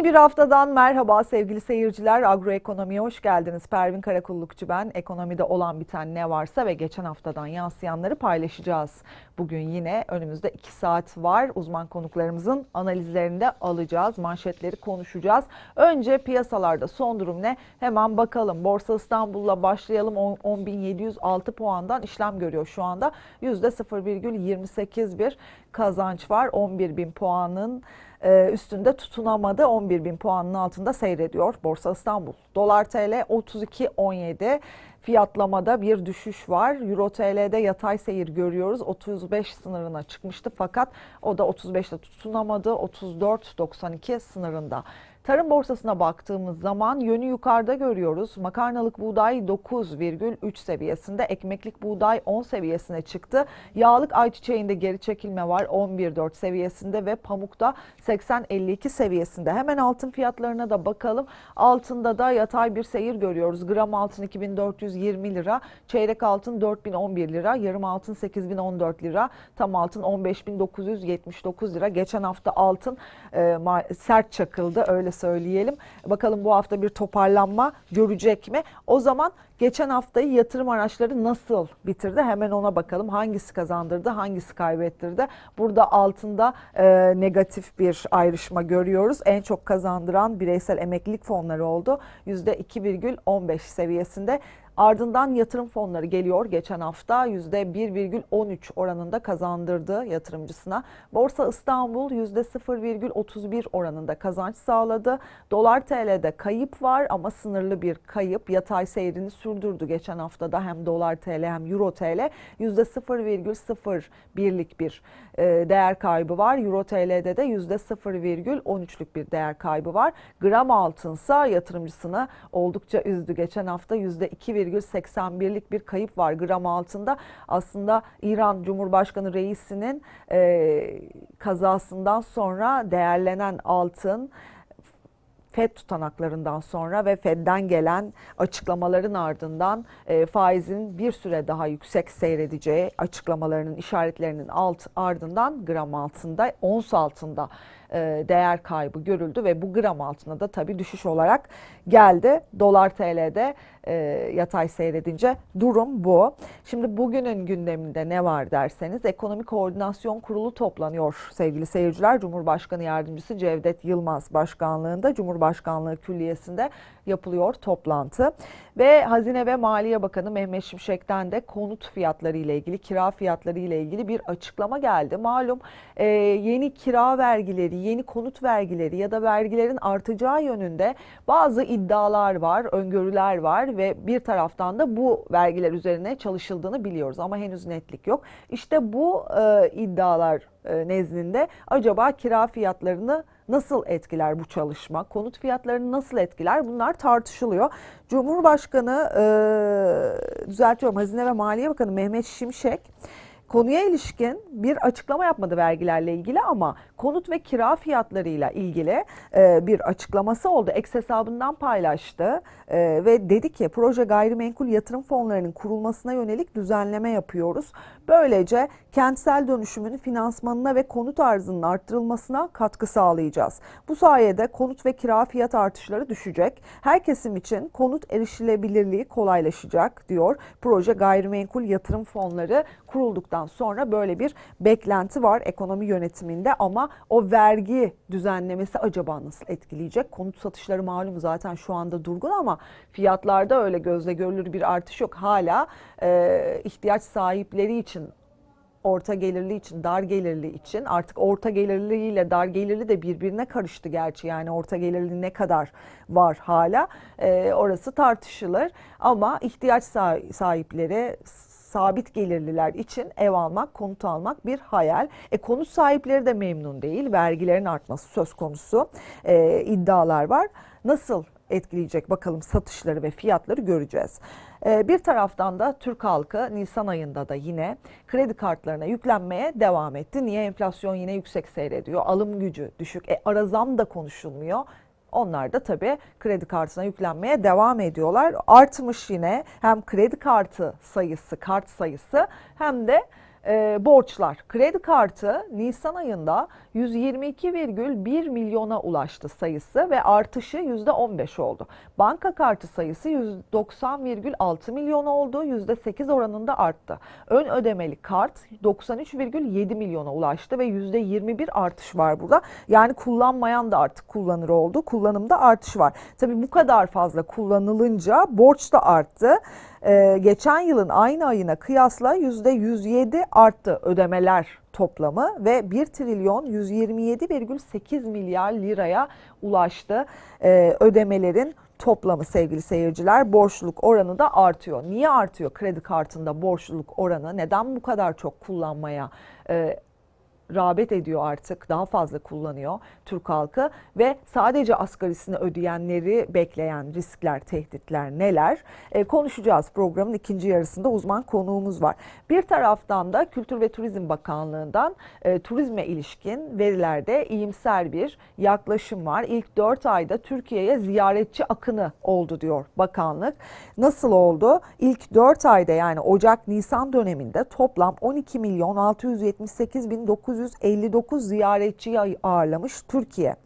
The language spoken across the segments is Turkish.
Yeni bir haftadan merhaba sevgili seyirciler. Agroekonomiye hoş geldiniz. Pervin Karakullukçu ben. Ekonomide olan biten ne varsa ve geçen haftadan yansıyanları paylaşacağız. Bugün yine önümüzde 2 saat var. Uzman konuklarımızın analizlerini de alacağız. Manşetleri konuşacağız. Önce piyasalarda son durum ne? Hemen bakalım. Borsa İstanbul'la başlayalım. 10.706 puandan işlem görüyor şu anda. %0,28 bir kazanç var. 11.000 puanın e, üstünde tutunamadı. 11 bin puanın altında seyrediyor Borsa İstanbul. Dolar TL 32.17 fiyatlamada bir düşüş var. Euro TL'de yatay seyir görüyoruz. 35 sınırına çıkmıştı fakat o da 35'te tutunamadı. 34.92 sınırında. Tarım borsasına baktığımız zaman yönü yukarıda görüyoruz. Makarnalık buğday 9,3 seviyesinde, ekmeklik buğday 10 seviyesine çıktı. Yağlık ayçiçeğinde geri çekilme var 11,4 seviyesinde ve pamukta 80,52 seviyesinde. Hemen altın fiyatlarına da bakalım. Altında da yatay bir seyir görüyoruz. Gram altın 2420 lira, çeyrek altın 4011 lira, yarım altın 8014 lira, tam altın 15979 lira. Geçen hafta altın e, sert çakıldı öyle söyleyelim. Bakalım bu hafta bir toparlanma görecek mi? O zaman geçen haftayı yatırım araçları nasıl bitirdi? Hemen ona bakalım. Hangisi kazandırdı, hangisi kaybettirdi? Burada altında e, negatif bir ayrışma görüyoruz. En çok kazandıran bireysel emeklilik fonları oldu. %2,15 seviyesinde. Ardından yatırım fonları geliyor. Geçen hafta %1,13 oranında kazandırdı yatırımcısına. Borsa İstanbul %0,31 oranında kazanç sağladı. Dolar TL'de kayıp var ama sınırlı bir kayıp. Yatay seyrini sürdürdü geçen haftada hem dolar TL hem euro TL %0,01'lik bir e, değer kaybı var. Euro TL'de de %0,13'lük bir değer kaybı var. Gram altınsa yatırımcısını oldukça üzdü. Geçen hafta %2, %1,81'lik bir kayıp var gram altında. Aslında İran Cumhurbaşkanı reisinin e, kazasından sonra değerlenen altın FED tutanaklarından sonra ve FED'den gelen açıklamaların ardından e, faizin bir süre daha yüksek seyredeceği açıklamalarının işaretlerinin alt ardından gram altında, ons altında değer kaybı görüldü ve bu gram altına da tabii düşüş olarak geldi. Dolar TL'de e, yatay seyredince durum bu. Şimdi bugünün gündeminde ne var derseniz Ekonomi Koordinasyon Kurulu toplanıyor sevgili seyirciler. Cumhurbaşkanı Yardımcısı Cevdet Yılmaz başkanlığında Cumhurbaşkanlığı Külliyesi'nde yapılıyor toplantı. Ve Hazine ve Maliye Bakanı Mehmet Şimşek'ten de konut fiyatları ile ilgili, kira fiyatları ile ilgili bir açıklama geldi. Malum e, yeni kira vergileri, yeni konut vergileri ya da vergilerin artacağı yönünde bazı iddialar var, öngörüler var ve bir taraftan da bu vergiler üzerine çalışıldığını biliyoruz ama henüz netlik yok. İşte bu e, iddialar e, nezdinde acaba kira fiyatlarını nasıl etkiler bu çalışma? Konut fiyatlarını nasıl etkiler? Bunlar tartışılıyor. Cumhurbaşkanı e, düzeltiyorum Hazine ve Maliye Bakanı Mehmet Şimşek konuya ilişkin bir açıklama yapmadı vergilerle ilgili ama konut ve kira fiyatlarıyla ilgili e, bir açıklaması oldu. Eks hesabından paylaştı e, ve dedi ki proje gayrimenkul yatırım fonlarının kurulmasına yönelik düzenleme yapıyoruz. Böylece kentsel dönüşümün finansmanına ve konut arzının arttırılmasına katkı sağlayacağız. Bu sayede konut ve kira fiyat artışları düşecek. Her kesim için konut erişilebilirliği kolaylaşacak diyor. Proje gayrimenkul yatırım fonları kurulduktan sonra böyle bir beklenti var ekonomi yönetiminde ama o vergi düzenlemesi acaba nasıl etkileyecek? Konut satışları malum zaten şu anda durgun ama fiyatlarda öyle gözle görülür bir artış yok. Hala e, ihtiyaç sahipleri için orta gelirli için, dar gelirli için artık orta gelirli ile dar gelirli de birbirine karıştı gerçi yani orta gelirli ne kadar var hala e, orası tartışılır ama ihtiyaç sahipleri sabit gelirliler için ev almak, konut almak bir hayal. E, konut sahipleri de memnun değil. Vergilerin artması söz konusu e, iddialar var. Nasıl etkileyecek bakalım satışları ve fiyatları göreceğiz. E, bir taraftan da Türk halkı Nisan ayında da yine kredi kartlarına yüklenmeye devam etti. Niye enflasyon yine yüksek seyrediyor? Alım gücü düşük. E, ara da konuşulmuyor. Onlar da tabii kredi kartına yüklenmeye devam ediyorlar. Artmış yine hem kredi kartı sayısı, kart sayısı hem de e, borçlar. Kredi kartı Nisan ayında 122,1 milyona ulaştı sayısı ve artışı %15 oldu. Banka kartı sayısı 190,6 milyon oldu. %8 oranında arttı. Ön ödemeli kart 93,7 milyona ulaştı ve %21 artış var burada. Yani kullanmayan da artık kullanır oldu. Kullanımda artış var. Tabii bu kadar fazla kullanılınca borç da arttı. Ee, geçen yılın aynı ayına kıyasla %107 arttı ödemeler toplamı ve 1 trilyon 127,8 milyar liraya ulaştı Ee, ödemelerin toplamı sevgili seyirciler borçluluk oranı da artıyor. Niye artıyor kredi kartında borçluluk oranı? Neden bu kadar çok kullanmaya e, rağbet ediyor artık daha fazla kullanıyor Türk halkı ve sadece asgarisini ödeyenleri bekleyen riskler, tehditler neler? E, konuşacağız programın ikinci yarısında uzman konuğumuz var. Bir taraftan da Kültür ve Turizm Bakanlığı'ndan e, turizme ilişkin verilerde iyimser bir yaklaşım var. İlk 4 ayda Türkiye'ye ziyaretçi akını oldu diyor bakanlık. Nasıl oldu? İlk 4 ayda yani Ocak-Nisan döneminde toplam 12 milyon 678 bin 959 ziyaretçiyi ağırlamış Türkiye.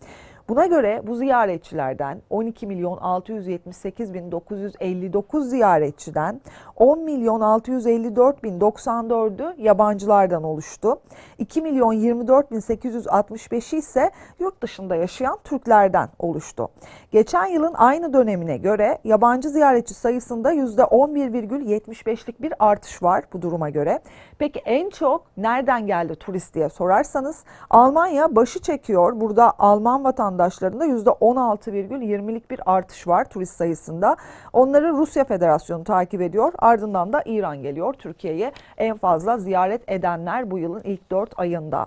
Buna göre bu ziyaretçilerden 12 milyon 678 bin 959 ziyaretçiden 10 milyon 654 bin 94'ü yabancılardan oluştu. 2 milyon 24 bin 865'i ise yurt dışında yaşayan Türklerden oluştu. Geçen yılın aynı dönemine göre yabancı ziyaretçi sayısında %11,75'lik bir artış var bu duruma göre. Peki en çok nereden geldi turist diye sorarsanız Almanya başı çekiyor. Burada Alman vatandaşlarında %16,20'lik bir artış var turist sayısında. Onları Rusya Federasyonu takip ediyor. Ardından da İran geliyor Türkiye'ye en fazla ziyaret edenler bu yılın ilk 4 ayında.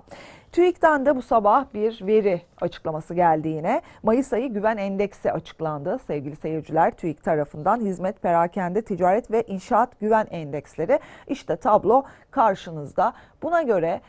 TÜİK'ten de bu sabah bir veri açıklaması geldi yine. Mayıs ayı güven endeksi açıklandı sevgili seyirciler. TÜİK tarafından hizmet, perakende, ticaret ve inşaat güven endeksleri. İşte tablo karşınızda. Buna göre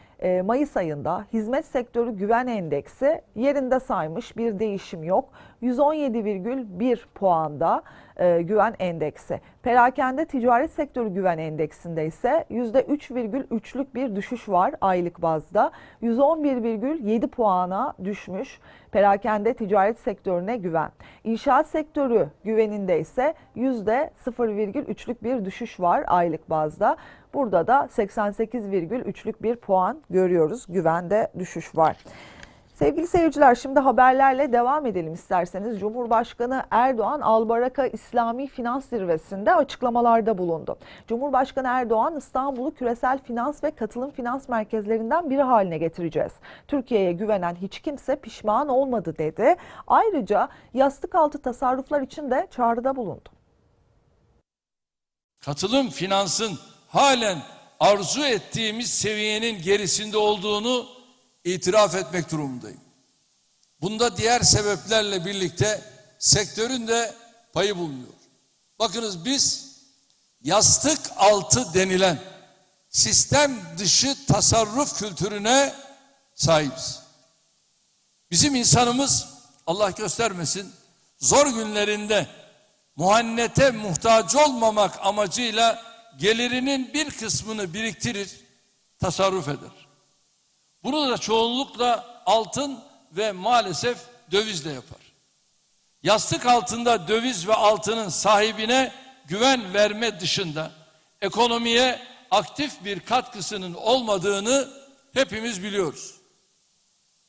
Mayıs ayında hizmet sektörü güven endeksi yerinde saymış bir değişim yok. 117,1 puanda e, güven endeksi. Perakende ticaret sektörü güven endeksinde ise %3,3'lük bir düşüş var aylık bazda. 111,7 puana düşmüş perakende ticaret sektörüne güven. İnşaat sektörü güveninde ise %0,3'lük bir düşüş var aylık bazda. Burada da 88,3'lük bir puan görüyoruz. Güvende düşüş var. Sevgili seyirciler şimdi haberlerle devam edelim isterseniz. Cumhurbaşkanı Erdoğan Albaraka İslami Finans Zirvesi'nde açıklamalarda bulundu. Cumhurbaşkanı Erdoğan İstanbul'u küresel finans ve katılım finans merkezlerinden biri haline getireceğiz. Türkiye'ye güvenen hiç kimse pişman olmadı dedi. Ayrıca yastık altı tasarruflar için de çağrıda bulundu. Katılım finansın halen arzu ettiğimiz seviyenin gerisinde olduğunu itiraf etmek durumundayım. Bunda diğer sebeplerle birlikte sektörün de payı bulunuyor. Bakınız biz yastık altı denilen sistem dışı tasarruf kültürüne sahibiz. Bizim insanımız Allah göstermesin zor günlerinde muhannete muhtaç olmamak amacıyla gelirinin bir kısmını biriktirir, tasarruf eder. Bunu da çoğunlukla altın ve maalesef dövizle yapar. Yastık altında döviz ve altının sahibine güven verme dışında ekonomiye aktif bir katkısının olmadığını hepimiz biliyoruz.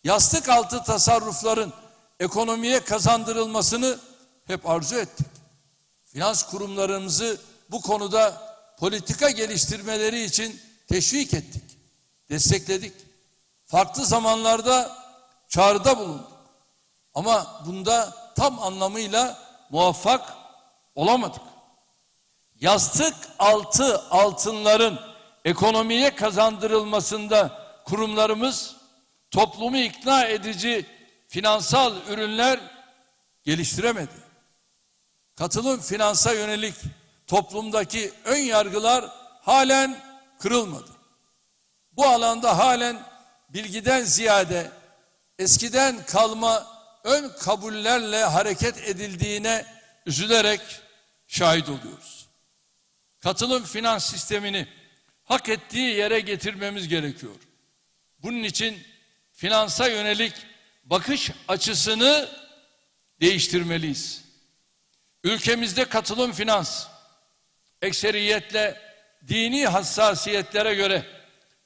Yastık altı tasarrufların ekonomiye kazandırılmasını hep arzu ettik. Finans kurumlarımızı bu konuda politika geliştirmeleri için teşvik ettik, destekledik. Farklı zamanlarda çağrıda bulunduk. Ama bunda tam anlamıyla muvaffak olamadık. Yastık altı altınların ekonomiye kazandırılmasında kurumlarımız toplumu ikna edici finansal ürünler geliştiremedi. Katılım finansa yönelik toplumdaki ön yargılar halen kırılmadı. Bu alanda halen bilgiden ziyade eskiden kalma ön kabullerle hareket edildiğine üzülerek şahit oluyoruz. Katılım finans sistemini hak ettiği yere getirmemiz gerekiyor. Bunun için finansa yönelik bakış açısını değiştirmeliyiz. Ülkemizde katılım finans ekseriyetle dini hassasiyetlere göre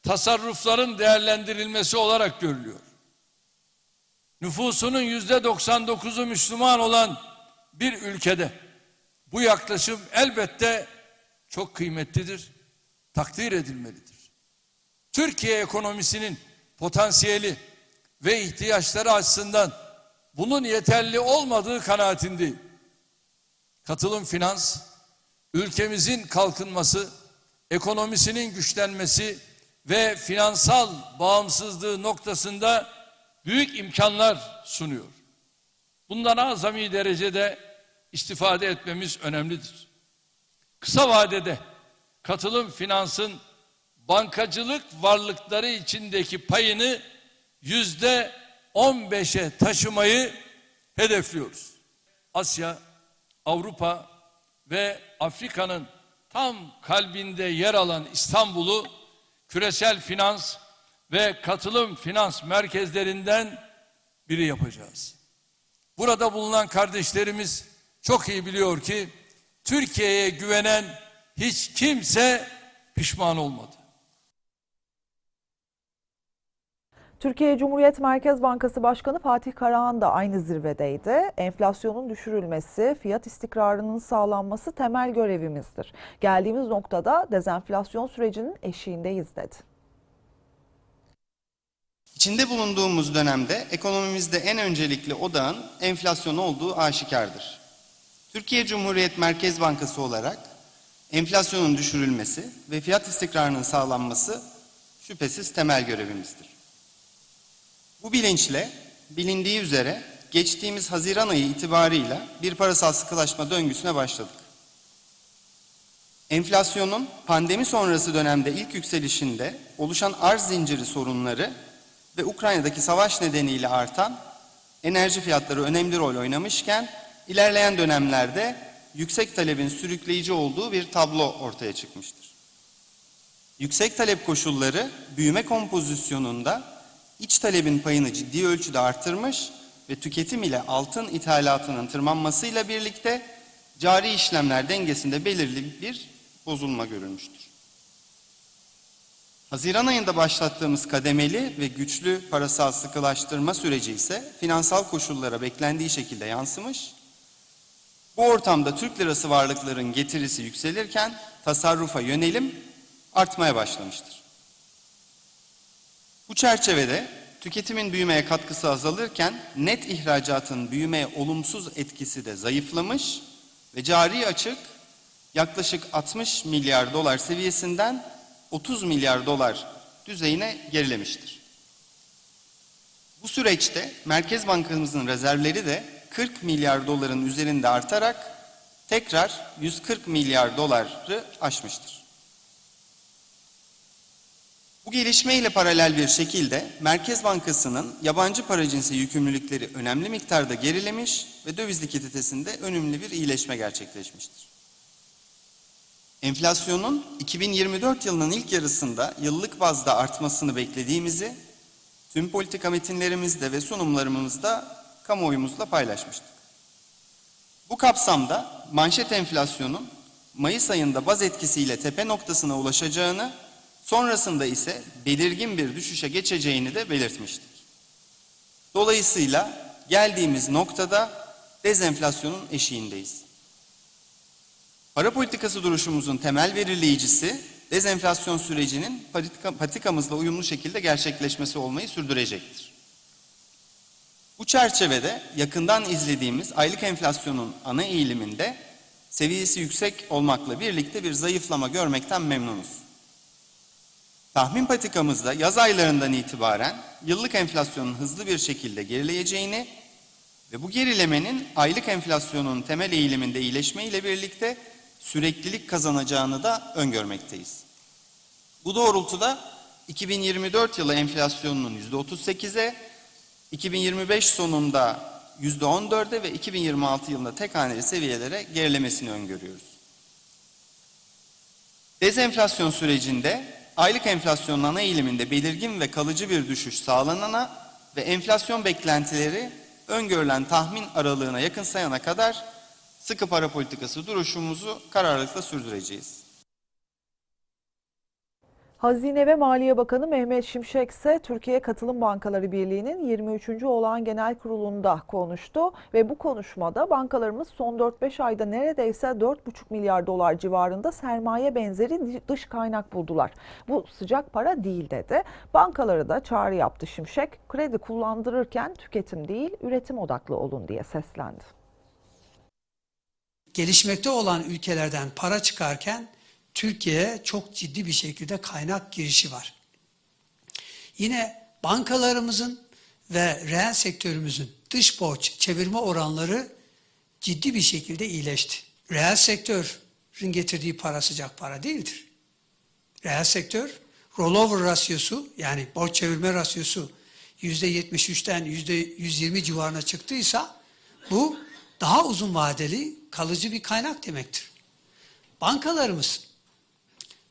tasarrufların değerlendirilmesi olarak görülüyor. Nüfusunun yüzde 99'u Müslüman olan bir ülkede bu yaklaşım elbette çok kıymetlidir, takdir edilmelidir. Türkiye ekonomisinin potansiyeli ve ihtiyaçları açısından bunun yeterli olmadığı kanaatindeyim. Katılım finans, ülkemizin kalkınması, ekonomisinin güçlenmesi ve finansal bağımsızlığı noktasında büyük imkanlar sunuyor. Bundan azami derecede istifade etmemiz önemlidir. Kısa vadede katılım finansın bankacılık varlıkları içindeki payını yüzde 15'e taşımayı hedefliyoruz. Asya, Avrupa ve Afrika'nın tam kalbinde yer alan İstanbul'u küresel finans ve katılım finans merkezlerinden biri yapacağız. Burada bulunan kardeşlerimiz çok iyi biliyor ki Türkiye'ye güvenen hiç kimse pişman olmadı. Türkiye Cumhuriyet Merkez Bankası Başkanı Fatih Karahan da aynı zirvedeydi. Enflasyonun düşürülmesi, fiyat istikrarının sağlanması temel görevimizdir. Geldiğimiz noktada dezenflasyon sürecinin eşiğindeyiz dedi. İçinde bulunduğumuz dönemde ekonomimizde en öncelikli odağın enflasyon olduğu aşikardır. Türkiye Cumhuriyet Merkez Bankası olarak enflasyonun düşürülmesi ve fiyat istikrarının sağlanması şüphesiz temel görevimizdir. Bu bilinçle bilindiği üzere geçtiğimiz Haziran ayı itibarıyla bir parasal sıkılaşma döngüsüne başladık. Enflasyonun pandemi sonrası dönemde ilk yükselişinde oluşan arz zinciri sorunları ve Ukrayna'daki savaş nedeniyle artan enerji fiyatları önemli rol oynamışken ilerleyen dönemlerde yüksek talebin sürükleyici olduğu bir tablo ortaya çıkmıştır. Yüksek talep koşulları büyüme kompozisyonunda iç talebin payını ciddi ölçüde artırmış ve tüketim ile altın ithalatının tırmanmasıyla birlikte cari işlemler dengesinde belirli bir bozulma görülmüştür. Haziran ayında başlattığımız kademeli ve güçlü parasal sıkılaştırma süreci ise finansal koşullara beklendiği şekilde yansımış. Bu ortamda Türk lirası varlıkların getirisi yükselirken tasarrufa yönelim artmaya başlamıştır. Bu çerçevede tüketimin büyümeye katkısı azalırken net ihracatın büyümeye olumsuz etkisi de zayıflamış ve cari açık yaklaşık 60 milyar dolar seviyesinden 30 milyar dolar düzeyine gerilemiştir. Bu süreçte Merkez Bankamızın rezervleri de 40 milyar doların üzerinde artarak tekrar 140 milyar doları aşmıştır. Bu gelişme ile paralel bir şekilde Merkez Bankası'nın yabancı para cinsi yükümlülükleri önemli miktarda gerilemiş ve döviz likiditesinde önemli bir iyileşme gerçekleşmiştir. Enflasyonun 2024 yılının ilk yarısında yıllık bazda artmasını beklediğimizi tüm politika metinlerimizde ve sunumlarımızda kamuoyumuzla paylaşmıştık. Bu kapsamda manşet enflasyonun Mayıs ayında baz etkisiyle tepe noktasına ulaşacağını, sonrasında ise belirgin bir düşüşe geçeceğini de belirtmiştik. Dolayısıyla geldiğimiz noktada dezenflasyonun eşiğindeyiz. Para politikası duruşumuzun temel belirleyicisi dezenflasyon sürecinin patika, patikamızla uyumlu şekilde gerçekleşmesi olmayı sürdürecektir. Bu çerçevede yakından izlediğimiz aylık enflasyonun ana eğiliminde seviyesi yüksek olmakla birlikte bir zayıflama görmekten memnunuz. Tahmin patikamızda yaz aylarından itibaren yıllık enflasyonun hızlı bir şekilde gerileyeceğini ve bu gerilemenin aylık enflasyonun temel eğiliminde iyileşme ile birlikte süreklilik kazanacağını da öngörmekteyiz. Bu doğrultuda 2024 yılı enflasyonunun %38'e, 2025 sonunda %14'e ve 2026 yılında tek haneli seviyelere gerilemesini öngörüyoruz. Dezenflasyon sürecinde aylık enflasyonun ana eğiliminde belirgin ve kalıcı bir düşüş sağlanana ve enflasyon beklentileri öngörülen tahmin aralığına yakın sayana kadar sıkı para politikası duruşumuzu kararlılıkla sürdüreceğiz. Hazine ve Maliye Bakanı Mehmet Şimşek ise Türkiye Katılım Bankaları Birliği'nin 23. olağan genel kurulunda konuştu ve bu konuşmada bankalarımız son 4-5 ayda neredeyse 4,5 milyar dolar civarında sermaye benzeri dış kaynak buldular. Bu sıcak para değil dedi. Bankaları da çağrı yaptı Şimşek. Kredi kullandırırken tüketim değil üretim odaklı olun diye seslendi. gelişmekte olan ülkelerden para çıkarken Türkiye'ye çok ciddi bir şekilde kaynak girişi var. Yine bankalarımızın ve reel sektörümüzün dış borç çevirme oranları ciddi bir şekilde iyileşti. Reel sektörün getirdiği para sıcak para değildir. Reel sektör rollover rasyosu yani borç çevirme rasyosu %73'ten %120 civarına çıktıysa bu daha uzun vadeli kalıcı bir kaynak demektir. Bankalarımız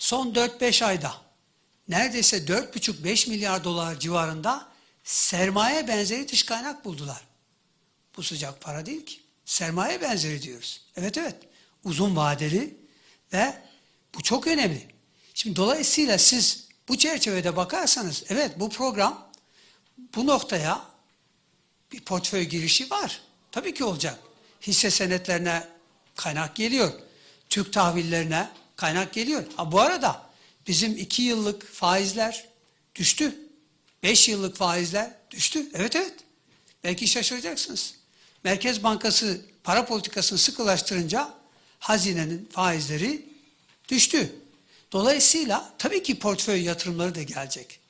son 4-5 ayda neredeyse 4,5-5 milyar dolar civarında sermaye benzeri dış kaynak buldular. Bu sıcak para değil ki. Sermaye benzeri diyoruz. Evet evet. Uzun vadeli ve bu çok önemli. Şimdi dolayısıyla siz bu çerçevede bakarsanız evet bu program bu noktaya bir portföy girişi var. Tabii ki olacak. Hisse senetlerine kaynak geliyor. Türk tahvillerine kaynak geliyor. Ha bu arada bizim iki yıllık faizler düştü. Beş yıllık faizler düştü. Evet evet. Belki şaşıracaksınız. Merkez Bankası para politikasını sıkılaştırınca hazinenin faizleri düştü. Dolayısıyla tabii ki portföy yatırımları da gelecek.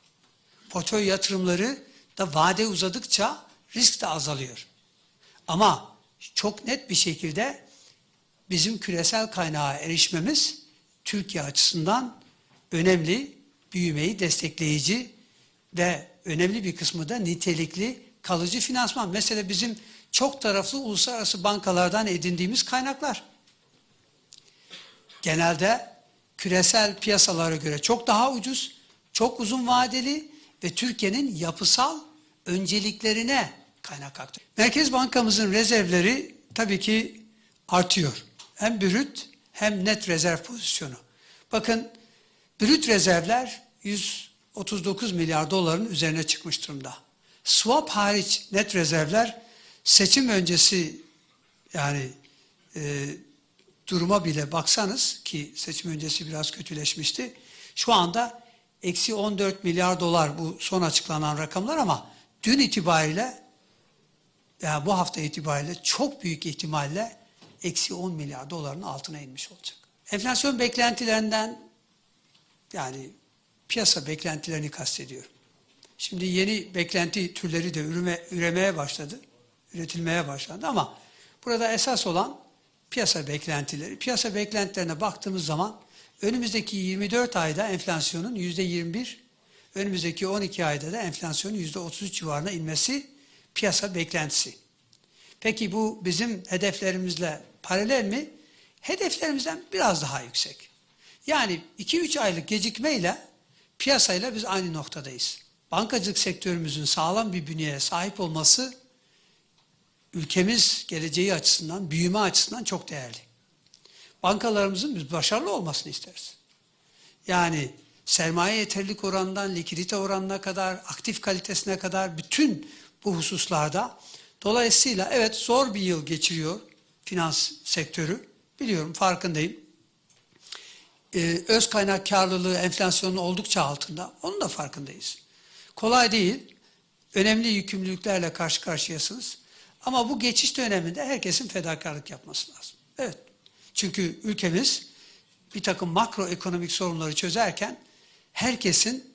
Portföy yatırımları da vade uzadıkça risk de azalıyor. Ama çok net bir şekilde bizim küresel kaynağa erişmemiz Türkiye açısından önemli, büyümeyi destekleyici ve önemli bir kısmı da nitelikli kalıcı finansman. Mesela bizim çok taraflı uluslararası bankalardan edindiğimiz kaynaklar. Genelde küresel piyasalara göre çok daha ucuz, çok uzun vadeli ve Türkiye'nin yapısal önceliklerine kaynak aktı. Merkez Bankamızın rezervleri tabii ki artıyor. Hem brüt hem net rezerv pozisyonu. Bakın brüt rezervler 139 milyar doların üzerine çıkmış durumda. Swap hariç net rezervler seçim öncesi yani e, duruma bile baksanız ki seçim öncesi biraz kötüleşmişti. Şu anda eksi 14 milyar dolar bu son açıklanan rakamlar ama dün itibariyle yani bu hafta itibariyle çok büyük ihtimalle eksi 10 milyar doların altına inmiş olacak. Enflasyon beklentilerinden yani piyasa beklentilerini kastediyorum. Şimdi yeni beklenti türleri de üreme, üremeye başladı, üretilmeye başlandı ama burada esas olan piyasa beklentileri. Piyasa beklentilerine baktığımız zaman önümüzdeki 24 ayda enflasyonun %21, önümüzdeki 12 ayda da enflasyonun %33 civarına inmesi piyasa beklentisi. Peki bu bizim hedeflerimizle paralel mi? Hedeflerimizden biraz daha yüksek. Yani 2-3 aylık gecikmeyle piyasayla biz aynı noktadayız. Bankacılık sektörümüzün sağlam bir bünyeye sahip olması ülkemiz geleceği açısından, büyüme açısından çok değerli. Bankalarımızın biz başarılı olmasını isteriz. Yani sermaye yeterlilik oranından likidite oranına kadar, aktif kalitesine kadar bütün bu hususlarda. Dolayısıyla evet zor bir yıl geçiriyor finans sektörü. Biliyorum farkındayım. Ee, öz kaynak karlılığı enflasyonun oldukça altında. Onun da farkındayız. Kolay değil. Önemli yükümlülüklerle karşı karşıyasınız. Ama bu geçiş döneminde herkesin fedakarlık yapması lazım. Evet. Çünkü ülkemiz bir takım makroekonomik sorunları çözerken herkesin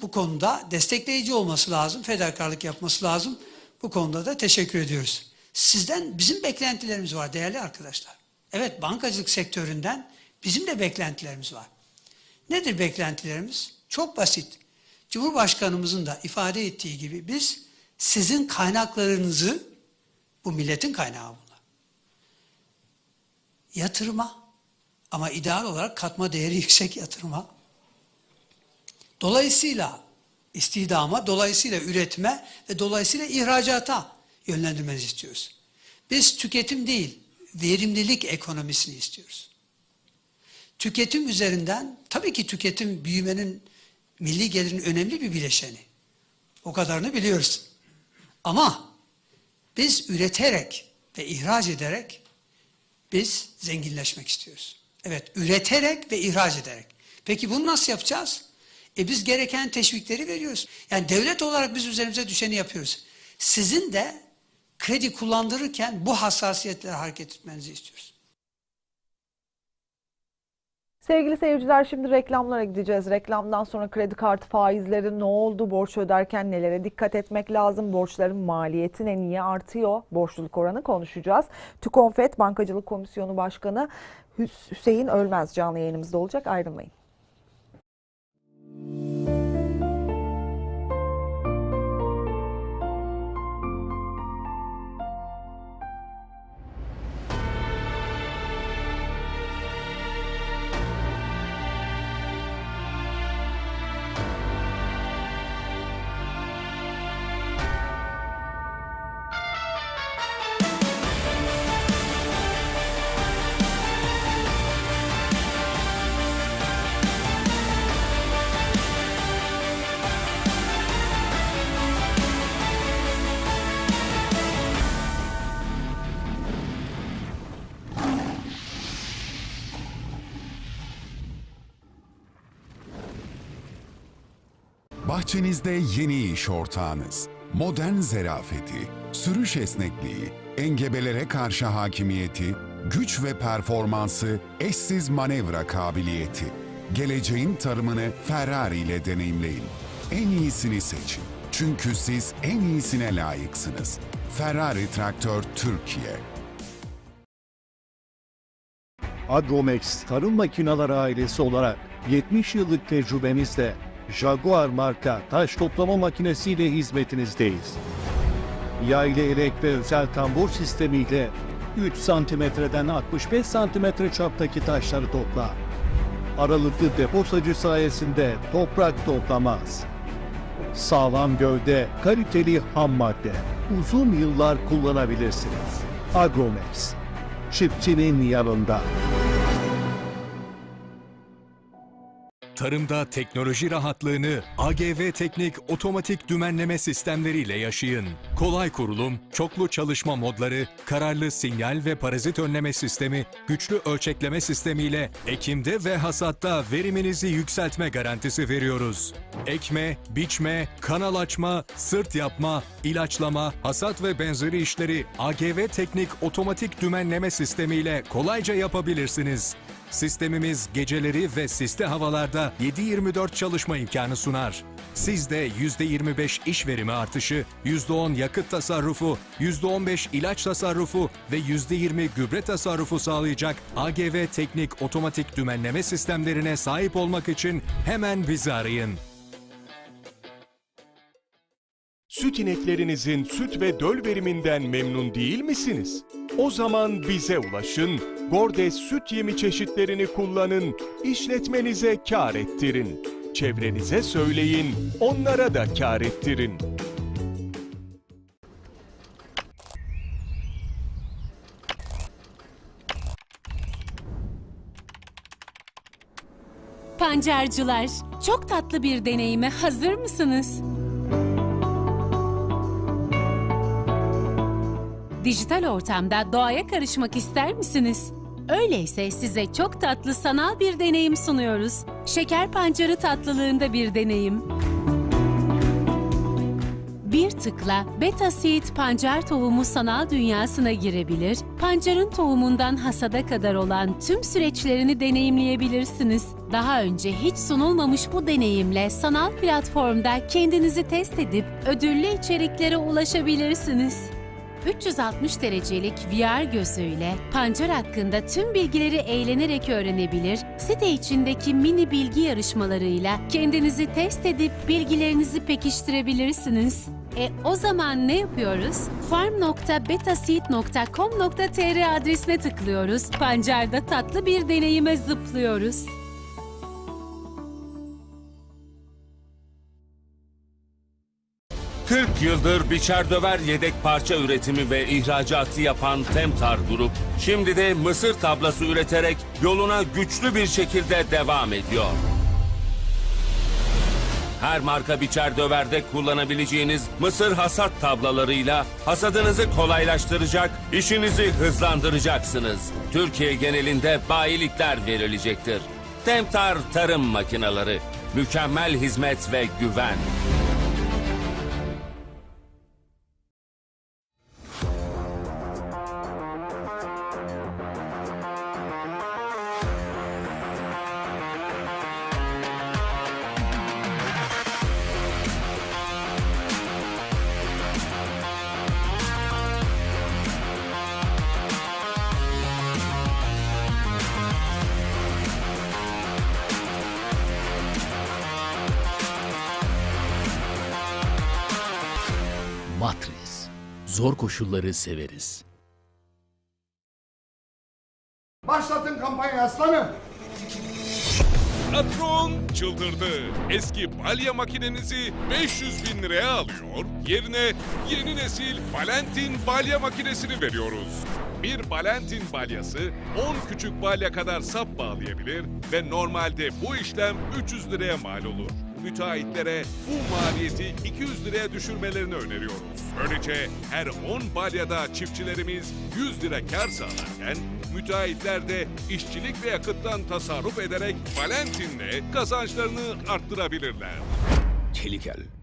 bu konuda destekleyici olması lazım, fedakarlık yapması lazım. Bu konuda da teşekkür ediyoruz. Sizden bizim beklentilerimiz var değerli arkadaşlar. Evet bankacılık sektöründen bizim de beklentilerimiz var. Nedir beklentilerimiz? Çok basit. Cumhurbaşkanımızın da ifade ettiği gibi biz sizin kaynaklarınızı, bu milletin kaynağı bunlar, yatırıma, Ama ideal olarak katma değeri yüksek yatırıma. Dolayısıyla istihdama, dolayısıyla üretime ve dolayısıyla ihracata yönlendirmenizi istiyoruz. Biz tüketim değil, verimlilik ekonomisini istiyoruz. Tüketim üzerinden, tabii ki tüketim büyümenin, milli gelirin önemli bir bileşeni. O kadarını biliyoruz. Ama biz üreterek ve ihraç ederek biz zenginleşmek istiyoruz. Evet, üreterek ve ihraç ederek. Peki bunu nasıl yapacağız? E biz gereken teşvikleri veriyoruz. Yani devlet olarak biz üzerimize düşeni yapıyoruz. Sizin de kredi kullandırırken bu hassasiyetlere hareket etmenizi istiyoruz. Sevgili seyirciler şimdi reklamlara gideceğiz. Reklamdan sonra kredi kartı faizleri ne oldu? Borç öderken nelere dikkat etmek lazım? Borçların maliyeti ne? Niye artıyor? Borçluluk oranı konuşacağız. TÜKONFET Bankacılık Komisyonu Başkanı Hüs- Hüseyin Ölmez canlı yayınımızda olacak. Ayrılmayın. Bahçenizde yeni iş ortağınız. Modern zerafeti, sürüş esnekliği, engebelere karşı hakimiyeti, güç ve performansı, eşsiz manevra kabiliyeti. Geleceğin tarımını Ferrari ile deneyimleyin. En iyisini seçin. Çünkü siz en iyisine layıksınız. Ferrari Traktör Türkiye. Agromex Tarım Makineleri ailesi olarak 70 yıllık tecrübemizle Jaguar marka taş toplama makinesiyle hizmetinizdeyiz. Yaylı elek ve özel tambur sistemiyle 3 santimetreden 65 santimetre çaptaki taşları toplar. Aralıklı depo sacı sayesinde toprak toplamaz. Sağlam gövde, kaliteli ham madde. Uzun yıllar kullanabilirsiniz. Agromex. Çiftçinin yanında. Tarımda teknoloji rahatlığını AGV Teknik otomatik dümenleme sistemleriyle yaşayın. Kolay kurulum, çoklu çalışma modları, kararlı sinyal ve parazit önleme sistemi, güçlü ölçekleme sistemiyle ekimde ve hasatta veriminizi yükseltme garantisi veriyoruz. Ekme, biçme, kanal açma, sırt yapma, ilaçlama, hasat ve benzeri işleri AGV Teknik otomatik dümenleme sistemiyle kolayca yapabilirsiniz. Sistemimiz geceleri ve sisli havalarda 7-24 çalışma imkanı sunar. Sizde %25 iş verimi artışı, %10 yakıt tasarrufu, %15 ilaç tasarrufu ve %20 gübre tasarrufu sağlayacak AGV Teknik otomatik dümenleme sistemlerine sahip olmak için hemen bizi arayın. Süt ineklerinizin süt ve döl veriminden memnun değil misiniz? O zaman bize ulaşın, Gordes süt yemi çeşitlerini kullanın, işletmenize kar ettirin. Çevrenize söyleyin, onlara da kar ettirin. Pancarcılar, çok tatlı bir deneyime hazır mısınız? Dijital ortamda doğaya karışmak ister misiniz? Öyleyse size çok tatlı sanal bir deneyim sunuyoruz. Şeker pancarı tatlılığında bir deneyim. Bir tıkla Beta Seed pancar tohumu sanal dünyasına girebilir, pancarın tohumundan hasada kadar olan tüm süreçlerini deneyimleyebilirsiniz. Daha önce hiç sunulmamış bu deneyimle sanal platformda kendinizi test edip ödüllü içeriklere ulaşabilirsiniz. 360 derecelik VR gözüyle pancar hakkında tüm bilgileri eğlenerek öğrenebilir, site içindeki mini bilgi yarışmalarıyla kendinizi test edip bilgilerinizi pekiştirebilirsiniz. E o zaman ne yapıyoruz? farm.betaseed.com.tr adresine tıklıyoruz. Pancarda tatlı bir deneyime zıplıyoruz. ...40 yıldır biçer döver yedek parça üretimi ve ihracatı yapan Temtar Grup... ...şimdi de mısır tablası üreterek yoluna güçlü bir şekilde devam ediyor. Her marka biçer döverde kullanabileceğiniz mısır hasat tablalarıyla hasadınızı kolaylaştıracak, işinizi hızlandıracaksınız. Türkiye genelinde bayilikler verilecektir. Temtar Tarım Makineleri, mükemmel hizmet ve güven. Matris. Zor koşulları severiz. Başlatın kampanya aslanım. Patron çıldırdı. Eski balya makinenizi 500 bin liraya alıyor. Yerine yeni nesil Valentin balya makinesini veriyoruz. Bir Valentin balyası 10 küçük balya kadar sap bağlayabilir ve normalde bu işlem 300 liraya mal olur. Müteahhitlere bu maliyeti 200 liraya düşürmelerini öneriyoruz. Böylece her 10 balyada çiftçilerimiz 100 lira kar sağlarken müteahhitler de işçilik ve yakıttan tasarruf ederek Valentin'le kazançlarını arttırabilirler. Çelikel.